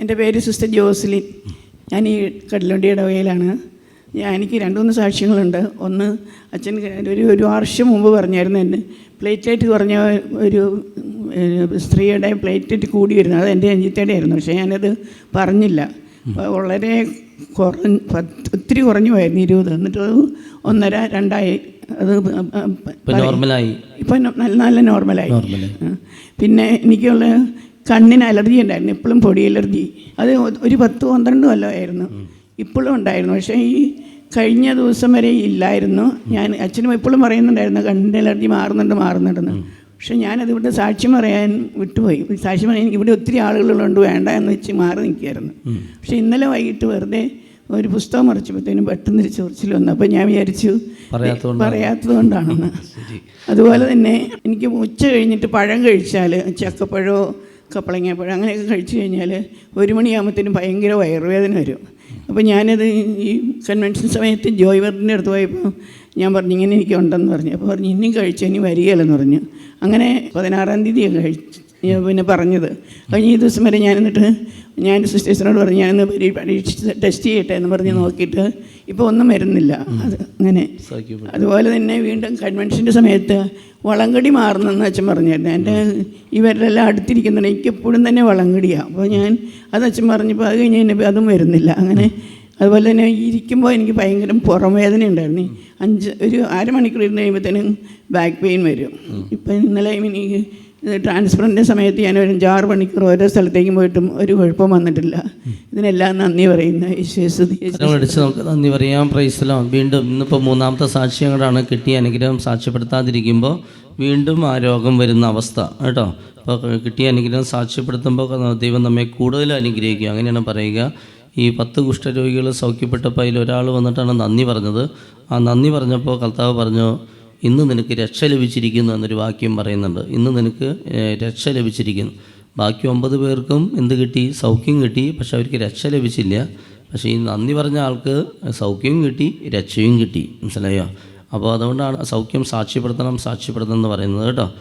എന്റെ പേര് sister Joslin. ഞാൻ ഈ കടലുണ്ടി ഇടവകയിലാണ്. ഞാൻ എനിക്ക് രണ്ട് മൂന്ന് സാക്ഷ്യങ്ങളുണ്ട്. ഒന്ന് അച്ഛൻ ഒരു ഒരു വർഷം മുമ്പ് പറഞ്ഞായിരുന്നു എന്നെ. പ്ലേറ്റ്ലൈറ്റ് കുറഞ്ഞ ഒരു സ്ത്രീയുടെ പ്ലേറ്റ്ലൈറ്റ് കൂടി വരുന്നു അത് എന്റെ അഞ്ചിത്തേടെ ആയിരുന്നു പക്ഷേ ഞാനത് പറഞ്ഞില്ല. വളരെ കുറഞ്ഞ് പത്ത് ഒത്തിരി കുറഞ്ഞു പോയിരുന്നു ഇരുപത്. എന്നിട്ട് ഒന്നര രണ്ടായി. അത് നോർമലായി. ഇപ്പം നല്ല നല്ല നോർമലായി. പിന്നെ എനിക്കുള്ള കണ്ണിന് അലർജി ഉണ്ടായിരുന്നു. ഇപ്പോഴും പൊടി അലർജി. അത് ഒരു പത്ത് പന്ത്രണ്ട് കൊല്ലമായിരുന്നു ഇപ്പോഴും ഉണ്ടായിരുന്നു. പക്ഷേ ഈ കഴിഞ്ഞ ദിവസം വരെ ഇല്ലായിരുന്നു. ഞാൻ അച്ഛനും ഇപ്പോഴും പറയുന്നുണ്ടായിരുന്നു കണ്ണിന്റെ അലർജി മാറുന്നുണ്ട് മാറുന്നുണ്ടെന്ന്. പക്ഷേ ഞാനത് ഇവിടെ സാക്ഷ്യം പറയാൻ വിട്ടുപോയി. സാക്ഷ്യം പറയാൻ എനിക്ക് ഇവിടെ ഒത്തിരി ആളുകളുണ്ട് വേണ്ട എന്ന് വെച്ച് മാറി നിൽക്കുകയായിരുന്നു. പക്ഷേ ഇന്നലെ വൈകിട്ട് വെറുതെ ഒരു പുസ്തകം മറിച്ചപ്പോഴത്തേനും പെട്ടെന്ന് ഒരു ചൊറിച്ചിൽ വന്നു. അപ്പോൾ ഞാൻ വിചാരിച്ചു പറയാത്തതുകൊണ്ടാണ്. പറയാത്തത് കൊണ്ടാണെന്ന് അതുപോലെ തന്നെ എനിക്ക് ഉച്ച കഴിഞ്ഞിട്ട് പഴം കഴിച്ചാൽ ചക്കപ്പഴമോ കപ്പളങ്ങപ്പഴം അങ്ങനെയൊക്കെ കഴിച്ചു കഴിഞ്ഞാൽ ഒരു മണിയാകുമ്പോഴത്തേനും ഭയങ്കര വയറുവേദന വരും. അപ്പോൾ ഞാനത് ഈ കൺവെൻഷൻ സമയത്ത് ജോയ് വർഡിന്റെ അടുത്ത് പോയപ്പോൾ ഞാൻ പറഞ്ഞു ഇങ്ങനെ എനിക്ക് ഉണ്ടെന്ന് പറഞ്ഞു. അപ്പോൾ പറഞ്ഞു ഇനിയും കഴിച്ചു ഇനി വരികയില്ലെന്ന് പറഞ്ഞു. അങ്ങനെ പതിനാറാം തീയതിയാണ് കഴിച്ചു. പിന്നെ പറഞ്ഞത്. കഴിഞ്ഞ ഈ ദിവസം വരെ ഞാൻ എന്നിട്ട് ഞാൻ സിസ്റ്റേഴ്സിനോട് പറഞ്ഞു ഞാനൊന്ന് പരീ പരീക്ഷിച്ച് ടെസ്റ്റ് ചെയ്യട്ടെ എന്ന് പറഞ്ഞ് നോക്കിയിട്ട് ഇപ്പോൾ ഒന്നും വരുന്നില്ല. അത് അങ്ങനെ അതുപോലെ തന്നെ വീണ്ടും കൺവെൻഷന്റെ സമയത്ത് വളങ്കടി മാറുന്നെന്ന് അച്ഛൻ പറഞ്ഞായിരുന്നു. എന്റെ ഇവരെല്ലാം അടുത്തിരിക്കുന്നുണ്ട്. എനിക്ക് എപ്പോഴും തന്നെ വളങ്കടിയാണ് അപ്പോൾ ഞാൻ അത് അച്ഛൻ പറഞ്ഞപ്പോൾ അത് കഴിഞ്ഞ് എന്നെ അതും വരുന്നില്ല. അങ്ങനെ അതുപോലെ തന്നെ ഇരിക്കുമ്പോൾ എനിക്ക് ഭയങ്കര പുറം വേദന ഉണ്ടായിരുന്നു അഞ്ച് ഒരു അരമണിക്കൂർ ഇരുന്ന് കഴിയുമ്പോഴത്തേനും ബാക്ക് പെയിൻ വരും. ഇപ്പം ഇന്നലെ എനിക്ക് ട്രാൻസ്ഫറിന്റെ സമയത്ത് ഞാൻ ഒരു അഞ്ചാറ് മണിക്കൂർ ഓരോ സ്ഥലത്തേക്കും പോയിട്ടും ഒരു കുഴപ്പം വന്നിട്ടില്ല. ഇതിനെല്ലാം നന്ദി പറയുന്നു വിശ്വസിച്ച് നമുക്ക് നന്ദി പറയാം. പ്രൈസലാം വീണ്ടും ഇന്നിപ്പോൾ മൂന്നാമത്തെ സാക്ഷ്യങ്ങളാണ് കിട്ടിയ അനുഗ്രഹം സാക്ഷ്യപ്പെടുത്താതിരിക്കുമ്പോൾ വീണ്ടും ആ രോഗം വരുന്ന അവസ്ഥ. കേട്ടോ? അപ്പോൾ കിട്ടിയ അനുഗ്രഹം സാക്ഷ്യപ്പെടുത്തുമ്പോൾ ദൈവം നമ്മെ കൂടുതൽ അനുഗ്രഹിക്കുക അങ്ങനെയാണ് പറയുക. ഈ പത്ത് കുഷ്ഠരോഗികൾ സൗഖ്യപ്പെട്ടപ്പോൾ അതിൽ ഒരാൾ വന്നിട്ടാണ് നന്ദി പറഞ്ഞത്. ആ നന്ദി പറഞ്ഞപ്പോൾ കർത്താവ് പറഞ്ഞു ഇന്ന് നിനക്ക് രക്ഷ ലഭിച്ചിരിക്കുന്നു എന്നൊരു വാക്യം പറയുന്നുണ്ട്. ഇന്ന് നിനക്ക് രക്ഷ ലഭിച്ചിരിക്കുന്നു. ബാക്കി ഒമ്പത് പേർക്കും എന്ത് കിട്ടി? സൗഖ്യം കിട്ടി. പക്ഷെ അവർക്ക് രക്ഷ ലഭിച്ചില്ല. പക്ഷേ ഈ നന്ദി പറഞ്ഞ ആൾക്ക് സൗഖ്യവും കിട്ടി രക്ഷയും കിട്ടി. മനസ്സിലായോ? അപ്പോൾ അതുകൊണ്ടാണ് സൗഖ്യം സാക്ഷ്യപ്പെടുത്തണം സാക്ഷ്യപ്പെടുത്തണം എന്ന് പറയുന്നത് കേട്ടോ.